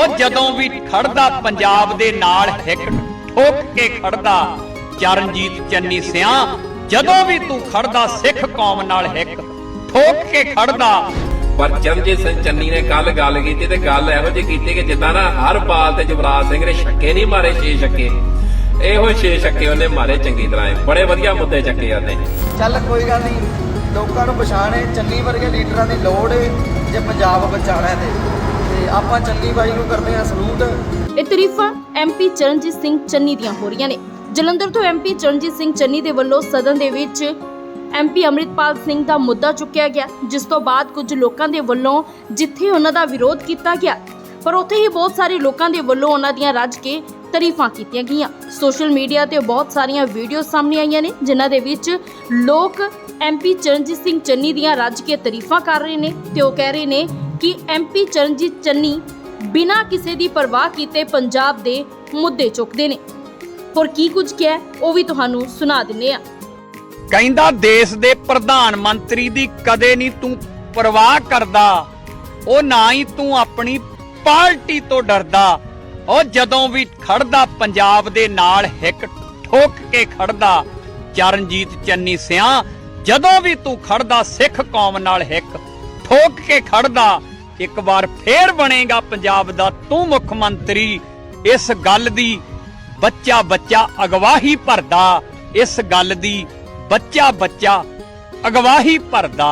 ਉਹ ਜਦੋਂ ਵੀ ਖੜਦਾ ਪੰਜਾਬ ਦੇ ਨਾਲ ਹਿੱਕ ਠੋਕ ਕੇ ਖੜਦਾ ਚਰਨਜੀਤ ਚੰਨੀ ਸਿਆਂ ਜਦੋਂ ਵੀ ਤੂੰ ਖੜਦਾ ਸਿੱਖ ਕੌਮ ਨਾਲ ਹਿੱਕ ਠੋਕ ਕੇ ਖੜਦਾ। ਪਰ ਚਰਨਜੀਤ ਸਿੰਘ ਚੰਨੀ ਨੇ ਕੱਲ ਗੱਲ ਕੀਤੀ ਤੇ ਗੱਲ ਇਹੋ ਜਿਹੀ ਕੀਤੀ ਕਿ ਜਿੱਦਾਂ ਨਾ ਹਰ ਬਾਲ ਤੇ ਜਵਰਾਜ ਸਿੰਘ ਨੇ ਛੱਕੇ ਨਹੀਂ ਮਾਰੇ ਛੇ ਛੱਕੇ। ਇਹੋ ਛੇ ਛੱਕੇ ਉਹਨੇ ਮਾਰੇ ਚੰਗੀ ਤਰ੍ਹਾਂ ਹੀ। ਬੜੇ ਵਧੀਆ ਮੁੱਦੇ ਚੱਕੇ ਉਹਨੇ। ਚੱਲ ਕੋਈ ਗੱਲ ਨਹੀਂ ਲੋਕਾਂ ਨੂੰ ਪਛਾਣ ਚੰਨੀ ਵਰਗੇ ਲੀਡਰਾਂ ਦੀ ਲੋੜ ਹੈ ਜੇ ਪੰਜਾਬ ਤੇ ਤੇ ਆਪਾਂ ਚੰਨੀ ਬਾਈ ਨੂੰ ਕਰਦੇ ਹਾਂ ਸਲੂਟ। ਇਹ ਤਾਰੀਫਾਂ ਐਮਪੀ ਚਰਨਜੀਤ ਸਿੰਘ ਚੰਨੀ ਦੀਆਂ ਹੋ ਰਹੀਆਂ ਨੇ। ਜਲੰਧਰ ਤੋਂ ਐਮਪੀ ਚਰਨਜੀਤ ਸਿੰਘ ਚੰਨੀ ਦੇ ਵੱਲੋਂ ਸਦਨ ਦੇ ਵਿੱਚ ਐਮਪੀ ਅੰਮ੍ਰਿਤਪਾਲ ਸਿੰਘ ਦਾ ਮੁੱਦਾ ਚੁੱਕਿਆ ਗਿਆ, ਜਿਸ ਤੋਂ ਬਾਅਦ ਕੁਝ ਲੋਕਾਂ ਦੇ ਵੱਲੋਂ ਜਿੱਥੇ ਉਹਨਾਂ ਦਾ ਵਿਰੋਧ ਕੀਤਾ ਗਿਆ, ਪਰ ਉੱਥੇ ਹੀ ਬਹੁਤ ਸਾਰੇ ਲੋਕਾਂ ਦੇ ਵੱਲੋਂ ਉਹਨਾਂ ਦੀਆਂ ਰੱਜ ਕੇ ਤਾਰੀਫਾਂ ਕੀਤੀਆਂ ਗਈਆਂ। ਸੋਸ਼ਲ ਮੀਡੀਆ ਤੇ ਬਹੁਤ ਸਾਰੀਆਂ ਵੀਡੀਓ ਸਾਹਮਣੇ ਆਈਆਂ ਨੇ, ਜਿਨ੍ਹਾਂ ਦੇ ਵਿੱਚ ਲੋਕ ਐਮਪੀ ਚਰਨਜੀਤ ਸਿੰਘ ਚੰਨੀ ਦੀਆਂ ਰੱਜ ਕੇ ਤਾਰੀਫਾਂ ਕਰ ਰਹੇ ਨੇ ਤੇ ਉਹ ਕਹਿ ਰਹੇ ਨੇ ਕਿ ਐਮਪੀ ਚਰਨਜੀਤ ਚੰਨੀ ਬਿਨਾਂ ਕਿਸੇ ਦੀ ਪਰਵਾਹ ਕੀਤੇ ਪੰਜਾਬ ਦੇ ਮੁੱਦੇ ਚੁੱਕਦੇ ਨੇ। ਹੋਰ ਕੀ ਕੁਝ ਕਿਹਾ ਉਹ ਵੀ ਤੁਹਾਨੂੰ ਸੁਣਾ ਦਿੰਨੇ ਆ ਕਹਿੰਦਾ, ਦੇਸ਼ ਦੇ ਪ੍ਰਧਾਨ ਮੰਤਰੀ ਦੀ ਕਦੇ ਨਹੀਂ ਤੂੰ ਪਰਵਾਹ ਕਰਦਾ। ਉਹ ਨਾ ਹੀ ਤੂੰ ਆਪਣੀ ਪਾਰਟੀ ਤੋਂ ਡਰਦਾ। ਉਹ ਜਦੋਂ ਵੀ ਖੜਦਾ, ਪੰਜਾਬ ਦੇ ਨਾਲ ਹਿੱਕ ਠੋਕ ਕੇ ਖੜਦਾ। ਚਰਨਜੀਤ ਚੰਨੀ ਸਿਆ, ਜਦੋਂ ਵੀ ਤੂੰ ਖੜਦਾ, ਸਿੱਖ ਕੌਮ ਨਾਲ ਹਿੱਕ ਠੋਕ ਕੇ ਖੜਦਾ। ਇੱਕ ਵਾਰ ਫੇਰ ਬਣੇਗਾ ਪੰਜਾਬ ਦਾ ਤੂੰ ਮੁੱਖ ਮੰਤਰੀ। ਇਸ ਗੱਲ ਦੀ ਬੱਚਾ ਬੱਚਾ ਅਗਵਾਹੀ ਭਰਦਾ। ਇਸ ਗੱਲ ਦੀ ਬੱਚਾ ਬੱਚਾ ਅਗਵਾਹੀ ਭਰਦਾ।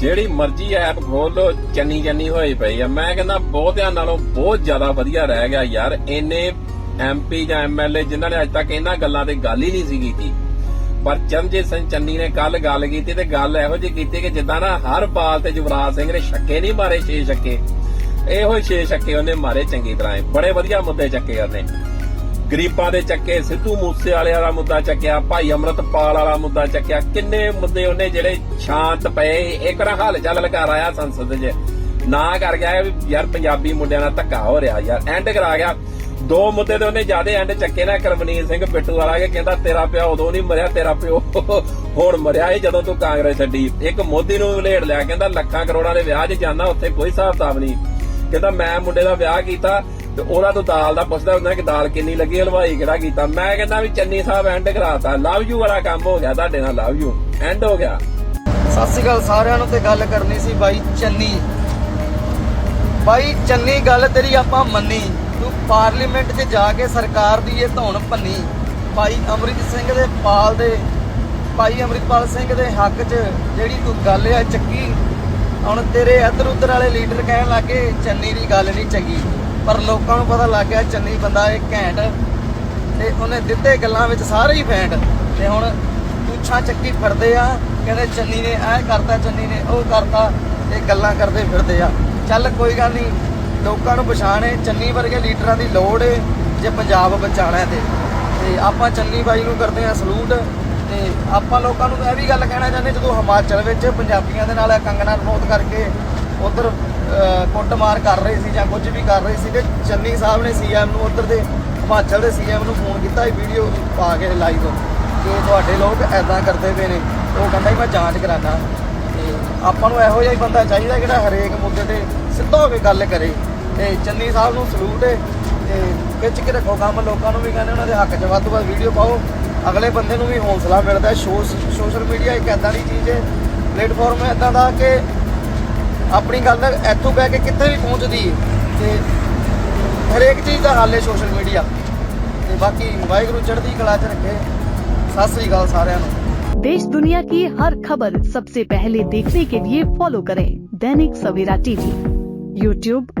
ਜਿਹੜੀ ਮਰਜ਼ੀ ਐਪ ਖੋਲ ਲੋ ਚੰਨੀ ਚੰਨੀ ਹੋਈ ਪਈ ਆ। ਮੈਂ ਕਹਿੰਦਾ ਬਹੁਤਿਆਂ ਨਾਲੋਂ ਬਹੁਤ ਜ਼ਿਆਦਾ ਵਧੀਆ ਰਹਿ ਗਿਆ ਯਾਰ। ਇੰਨੇ ਐਮਪੀ ਜਾਂ ਐਮਐਲਏ ਜਿਨ੍ਹਾਂ ਨੇ ਅੱਜ ਤੱਕ ਇਹਨਾਂ ਗੱਲਾਂ ਤੇ ਗੱਲ ਹੀ ਨਹੀਂ ਸੀ ਕੀਤੀ। ਪਰ ਚਰਨਜੀਤ ਸਿੰਘ ਚੰਨੀ ਨੇ ਕੱਲ ਗੱਲ ਕੀਤੀ ਤੇ ਗੱਲ ਇਹੋ ਜਿਹੀ ਕੀਤੀ ਕਿ ਜਿੱਦਾਂ ਨਾ ਹਰ ਬਾਲ ਤੇ ਜਵਰਾਜ ਸਿੰਘ ਨੇ ਛੱਕੇ ਨਹੀਂ ਮਾਰੇ, ਛੇ ਛੱਕੇ। ਇਹੋ ਹੀ ਛੇ ਛੱਕੇ ਉਹਨੇ ਮਾਰੇ ਚੰਗੀ ਤਰ੍ਹਾਂ ਬੜੇ ਵਧੀਆ ਮੁੱਦੇ ਚੱਕੇ ਉਹਨੇ। ਗਰੀਬਾਂ ਦੇ ਚੱਕੇ, ਸਿੱਧੂ ਮੂਸੇ ਵਾਲੇ ਵਾਲਾ ਮੁੱਦਾ ਚੱਕਿਆ, ਭਾਈ ਅਮਰਤਪਾਲ ਵਾਲਾ ਮੁੱਦਾ ਚੱਕਿਆ। ਕਿੰਨੇ ਮੁੱਦੇ ਉਹਨੇ ਜਿਹੜੇ ਸ਼ਾਂਤ ਪਏ, ਇੱਕ ਰਾ ਹਾਲ ਚੱਲ ਲਗਾ ਆਇਆ ਸੰਸਦ 'ਚ। ਨਾ ਕਰ ਗਿਆ ਯਾਰ ਪੰਜਾਬੀ ਮੁੰਡਿਆਂ ਨਾਲ ਧੱਕਾ ਹੋ ਰਿਹਾ ਯਾਰ ਐਂਡ ਕਰਾ ਗਿਆ। ਦੋ ਮੁੱਦੇ ਤੇ ਉਹਨੇ ਜਿਆਦੇ ਐਂਡ ਚੱਕੇ ਨਾ ਕਰਮਨੀਤ ਸਿੰਘ ਪਿੱਟੂ ਵਾਲਾ ਕਿ ਕਹਿੰਦਾ ਤੇਰਾ ਪਿਓ ਉਦੋਂ ਨਹੀਂ ਮਰਿਆ, ਤੇਰਾ ਪਿਓ ਹੁਣ ਮਰਿਆ ਏ ਜਦੋਂ ਤੂੰ ਕਾਂਗਰਸ ਛੱਡੀ। ਇੱਕ ਮੋਦੀ ਨੂੰ ਵਲੇੜ ਲਿਆ, ਕਹਿੰਦਾ ਲੱਖਾਂ ਕਰੋੜਾਂ ਦੇ ਵਿਆਹ 'ਚ ਜਾਂਦਾ, ਉੱਥੇ ਕੋਈ ਹਿਸਾਬ ਕਿਤਾਬ ਨਹੀਂ। ਕਹਿੰਦਾ ਮੈਂ ਮੁੰਡੇ ਦਾ ਵਿਆਹ ਕੀਤਾ ਤੇ ਉਹਦਾ ਤੋਂ ਦਾਲ ਦਾ ਪੁੱਛਦਾ ਹੁੰਦਾ ਕਿ ਦਾਲ ਕਿੰਨੀ ਲੱਗੀ, ਹਲਵਾਈ ਕਿਹੜਾ ਕੀਤਾ। ਮੈਂ ਕਹਿੰਦਾ ਵੀ ਚੰਨੀ ਸਾਹਿਬ ਐਂਡ ਕਰਾਤਾ। ਲਵ ਯੂ ਵਾਲਾ ਕੰਮ ਹੋ ਗਿਆ, ਤੁਹਾਡੇ ਨਾਲ ਲਵ ਯੂ ਐਂਡ ਹੋ ਗਿਆ। ਸਤਿ ਸ਼੍ਰੀ ਅਕਾਲ ਸਾਰਿਆਂ ਨੂੰ ਤੇ ਗੱਲ ਕਰਨੀ ਸੀ ਬਾਈ ਚੰਨੀ। ਬਾਈ ਚੰਨੀ, ਗੱਲ ਤੇਰੀ ਆਪਾਂ ਮੰਨੀ। ਪਾਰਲੀਮੈਂਟ 'ਚ ਜਾ ਕੇ ਸਰਕਾਰ ਦੀ ਇਹ ਧੌਣ ਭੰਨੀ। ਭਾਈ ਅਮਰਿਤ ਸਿੰਘ ਦੇ ਪਾਲ ਦੇ ਭਾਈ ਅਮਰਿਤਪਾਲ ਸਿੰਘ ਦੇ ਹੱਕ 'ਚ ਜਿਹੜੀ ਤੂੰ ਗੱਲ ਆ ਚੱਕੀ। ਹੁਣ ਤੇਰੇ ਇੱਧਰ ਉੱਧਰ ਵਾਲੇ ਲੀਡਰ ਕਹਿਣ ਲੱਗੇ, ਚੰਨੀ ਦੀ ਗੱਲ ਨਹੀਂ ਚੰਗੀ। ਪਰ ਲੋਕਾਂ ਨੂੰ ਪਤਾ ਲੱਗ ਗਿਆ ਚੰਨੀ ਬੰਦਾ ਇਹ ਘੈਂਟ ਤੇ ਉਹਨੇ ਦਿੱਤੇ ਗੱਲਾਂ ਵਿੱਚ ਸਾਰੇ ਹੀ ਫੈਂਟ। ਤੇ ਹੁਣ ਪੁੱਛਾਂ ਚੱਕੀ ਫਿਰਦੇ ਆ, ਕਹਿੰਦੇ ਚੰਨੀ ਨੇ ਐ ਕਰਤਾ, ਚੰਨੀ ਨੇ ਉਹ ਕਰਤਾ ਤੇ ਗੱਲਾਂ ਕਰਦੇ ਫਿਰਦੇ ਆ। ਚੱਲ ਕੋਈ ਗੱਲ ਨਹੀਂ ਲੋਕਾਂ ਨੂੰ ਪਛਾਣ ਹੈ ਚੰਨੀ ਵਰਗੇ ਲੀਡਰਾਂ ਦੀ ਲੋੜ ਹੈ ਜੇ ਪੰਜਾਬ ਬਚਾਉਣਾ ਹੈ ਤੇ। ਤੇ ਆਪਾਂ ਚੰਨੀ ਬਾਈ ਨੂੰ ਕਰਦੇ ਆ ਸਲੂਟ ਤੇ ਆਪਾਂ ਲੋਕਾਂ ਨੂੰ ਇਹ ਵੀ ਗੱਲ ਕਹਿਣਾ ਚਾਹੁੰਦੇ ਜਦੋਂ ਹਿਮਾਚਲ ਵਿੱਚ ਪੰਜਾਬੀਆਂ ਦੇ ਨਾਲ ਕੰਗਣਾ ਰਣੌਤ ਕਰਕੇ ਉਧਰ ਕੁੱਟਮਾਰ ਕਰ ਰਹੇ ਸੀ ਜਾਂ ਕੁਝ ਵੀ ਕਰ ਰਹੇ ਸੀ ਤੇ ਚੰਨੀ ਸਾਹਿਬ ਨੇ ਸੀਐਮ ਨੂੰ ਉਧਰ ਦੇ, ਹਿਮਾਚਲ ਦੇ ਸੀਐਮ ਨੂੰ ਫੋਨ ਕੀਤਾ, ਇਹ ਵੀਡੀਓ ਪਾ ਕੇ ਲਾਈਵ ਕਿ ਤੁਹਾਡੇ ਲੋਕ ਐਦਾਂ ਕਰਦੇ ਪਏ ਨੇ। ਉਹ ਕਹਿੰਦਾ ਜੀ, ਮੈਂ ਜਾਂਚ ਕਰਾਣਾ ਤੇ ਆਪਾਂ ਨੂੰ ਇਹੋ ਜਿਹਾ ਹੀ ਬੰਦਾ ਚਾਹੀਦਾ ਜਿਹੜਾ ਹਰੇਕ ਮੁੱਦੇ ਤੇ ਸਿੱਧਾ ਹੋ ਕੇ ਗੱਲ ਕਰੇ। ਤੇ ਚੰਨੀ ਸਾਹਿਬ ਨੂੰ ਸਲੂਟ ਹੈ ਤੇ ਖਿੱਚ ਕੇ ਰੱਖੋ ਕੰਮ ਲੋਕਾਂ ਨੂੰ ਵੀ ਕਹਿੰਦੇ ਉਹਨਾਂ ਦੇ ਹੱਕ 'ਚ ਵੱਧ ਤੋਂ ਵੱਧ ਵੀਡੀਓ ਪਾਓ ਅਗਲੇ ਬੰਦੇ ਨੂੰ ਵੀ ਹੌਸਲਾ ਮਿਲਦਾ ਹੈ ਸੋਸ਼ਲ ਮੀਡੀਆ ਇੱਕ ਐਦਾਂ ਦੀ ਚੀਜ਼ ਹੈ ਪਲੇਟਫਾਰਮ ਐਦਾਂ ਦਾ ਕਿ ਆਪਣੀ ਗੱਲ ਇੱਥੋਂ ਬਹਿ ਕੇ ਕਿੱਥੇ ਵੀ ਪਹੁੰਚਦੀ ਹੈ ਤੇ ਹਰੇਕ ਚੀਜ਼ ਦਾ ਹੱਲ ਹੈ ਸੋਸ਼ਲ ਮੀਡੀਆ ਤੇ ਬਾਕੀ ਵਾਹਿਗੁਰੂ ਚੜ੍ਹਦੀ ਕਲਾ 'ਚ ਰੱਖੇ ਸਤਿ ਸ੍ਰੀ ਅਕਾਲ ਸਾਰਿਆਂ ਨੂੰ देश दुनिया की हर खबर सबसे पहले देखने के लिए फॉलो करें दैनिक सवेरा टीवी यूट्यूब